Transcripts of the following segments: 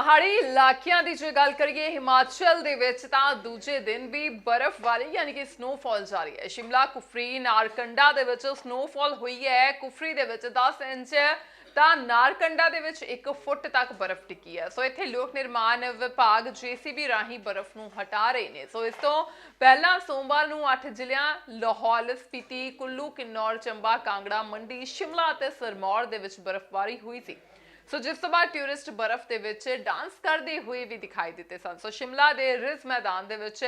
ਪਹਾੜੀ ਇਲਾਕਿਆਂ ਦੀ ਜੇ ਗੱਲ ਕਰੀਏ ਹਿਮਾਚਲ ਦੇ ਵਿੱਚ, ਤਾਂ ਦੂਜੇ ਦਿਨ ਵੀ ਬਰਫ਼ਬਾਰੀ ਯਾਨੀ ਕਿ ਸਨੋਫਾਲ ਜਾਰੀ ਹੈ। ਸ਼ਿਮਲਾ, ਕੁਫਰੀ, ਨਾਰਕੰਡਾ ਦੇ ਵਿੱਚ ਸਨੋਫਾਲ ਹੋਈ ਹੈ। ਕੁਫਰੀ ਦੇ ਵਿੱਚ 10 ਇੰਚ ਤਾਂ ਨਾਰਕੰਡਾ ਦੇ ਵਿੱਚ 1 ਫੁੱਟ ਤੱਕ ਬਰਫ਼ ਟਿੱਕੀ ਹੈ। ਸੋ ਇੱਥੇ ਲੋਕ ਨਿਰਮਾਣ ਵਿਭਾਗ ਜੀਸੀਬੀ ਰਾਹੀਂ ਬਰਫ਼ ਨੂੰ ਹਟਾ ਰਹੇ ਨੇ। ਸੋ ਇਸ ਤੋਂ ਪਹਿਲਾਂ ਸੋਮਵਾਰ ਨੂੰ 8 ਜ਼ਿਲ੍ਹਿਆਂ ਲਾਹੌਲ ਸਪੀਤੀ, ਕੁੱਲੂ, ਕਿੰਨੌਰ, ਚੰਬਾ, ਕਾਂਗੜਾ, ਮੰਡੀ, ਸ਼ਿਮਲਾ ਅਤੇ ਸਰਮੌਰ ਦੇ ਵਿੱਚ ਬਰਫ਼ਬਾਰੀ ਹੋਈ ਸੀ। ਸੋ ਜਿਸ ਤੋਂ ਬਾਅਦ ਟੂਰਿਸਟ ਬਰਫ਼ ਦੇ ਵਿੱਚ ਡਾਂਸ ਕਰਦੇ ਹੋਏ ਵੀ ਦਿਖਾਈ ਦਿੱਤੇ ਸਨ। ਸੋ ਸ਼ਿਮਲਾ ਦੇ ਰਿਜ਼ ਮੈਦਾਨ ਦੇ ਵਿੱਚ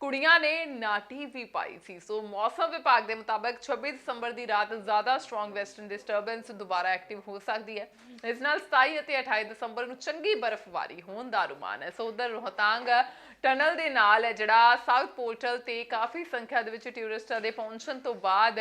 ਕੁੜੀਆਂ ਨੇ ਨਾਟੀ ਵੀ ਪਾਈ ਸੀ। ਸੋ ਮੌਸਮ ਵਿਭਾਗ ਦੇ ਮੁਤਾਬਕ 26 ਦਸੰਬਰ ਦੀ ਰਾਤ ਜ਼ਿਆਦਾ ਸਟਰੋਂਗ ਵੈਸਟਰਨ ਡਿਸਟਰਬੈਂਸ ਦੁਬਾਰਾ ਐਕਟਿਵ ਹੋ ਸਕਦੀ ਹੈ। ਇਸ ਨਾਲ 27 ਅਤੇ 28 ਦਸੰਬਰ ਨੂੰ ਚੰਗੀ ਬਰਫ਼ਬਾਰੀ ਹੋਣ ਦਾ ਅਨੁਮਾਨ ਹੈ। ਸੋ ਉਧਰ ਰੋਹਤਾਂਗ ਟਨਲ ਦੇ ਨਾਲ ਹੈ, ਜਿਹੜਾ ਸਾਊਥ ਪੋਰਟਲ ਤੇ ਕਾਫੀ ਸੰਖਿਆ ਦੇ ਵਿੱਚ ਟੂਰਿਸਟਾਂ ਦੇ ਪਹੁੰਚਣ ਤੋਂ ਬਾਅਦ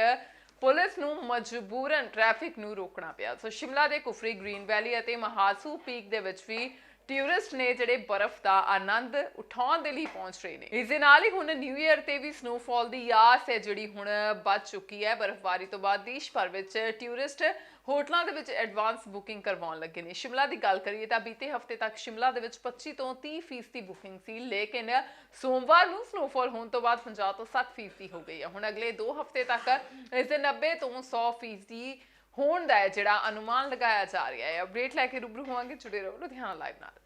ਪੁਲਿਸ ਨੂੰ ਮਜਬੂਰਨ ਟ੍ਰੈਫਿਕ ਨੂੰ ਰੋਕਣਾ ਪਿਆ। ਸੋ ਸ਼ਿਮਲਾ ਦੇ ਕੁਫਰੀ ਗ੍ਰੀਨ ਵੈਲੀ ਅਤੇ ਮਹਾਸੂ ਪੀਕ ਦੇ ਵਿੱਚ ਵੀ ਟੂਰਿਸਟ ਨੇ ਜਿਹੜੇ ਬਰਫ਼ ਦਾ ਆਨੰਦ ਉਠਾਉਣ ਦੇ ਲਈ ਪਹੁੰਚ ਰਹੇ ਨੇ। ਇਸ ਦੇ ਨਾਲ ਹੀ ਹੁਣ ਨਿਊ ਇਅਰ ਤੇ ਵੀ ਸਨੋਫਾਲ ਦੀ ਆਸ ਹੈ ਜਿਹੜੀ ਹੁਣ ਬਚ ਚੁੱਕੀ ਹੈ। ਬਰਫ਼ਬਾਰੀ ਤੋਂ ਬਾਅਦ ਦੇਸ਼ ਭਰ ਵਿੱਚ ਟੂਰਿਸਟ ਹੋਟਲਾਂ ਦੇ ਵਿੱਚ ਐਡਵਾਂਸ ਬੁਕਿੰਗ ਕਰਵਾਉਣ ਲੱਗੇ ਨੇ। ਸ਼ਿਮਲਾ ਦੀ ਗੱਲ ਕਰੀਏ ਤਾਂ ਬੀਤੇ ਹਫ਼ਤੇ ਤੱਕ ਸ਼ਿਮਲਾ ਦੇ ਵਿੱਚ 25 ਤੋਂ 30 ਫੀਸਦੀ ਬੁਕਿੰਗ ਸੀ, ਲੇਕਿਨ ਸੋਮਵਾਰ ਨੂੰ ਸਨੋਫਾਲ ਹੋਣ ਤੋਂ ਬਾਅਦ 50 ਤੋਂ 60 ਫੀਸਦੀ ਹੋ ਗਈ ਹੈ। ਹੁਣ ਅਗਲੇ 2 ਹਫ਼ਤੇ ਤੱਕ ਇਸ ਦੇ 90 ਤੋਂ 100 ਫੀਸਦੀ ਹੋਣ ਦਾ ਹੈ ਜਿਹੜਾ ਅਨੁਮਾਨ ਲਗਾਇਆ ਜਾ ਰਿਹਾ ਹੈ। ਅਪਡੇਟ ਲੈ ਕੇ ਰੂਬਰੂ ਹੋਵਾਂਗੇ। ਜੁੜੇ ਰਹੋ ਲੁਧਿਆਣਾ ਲਾਈਵ ਨਾਲ।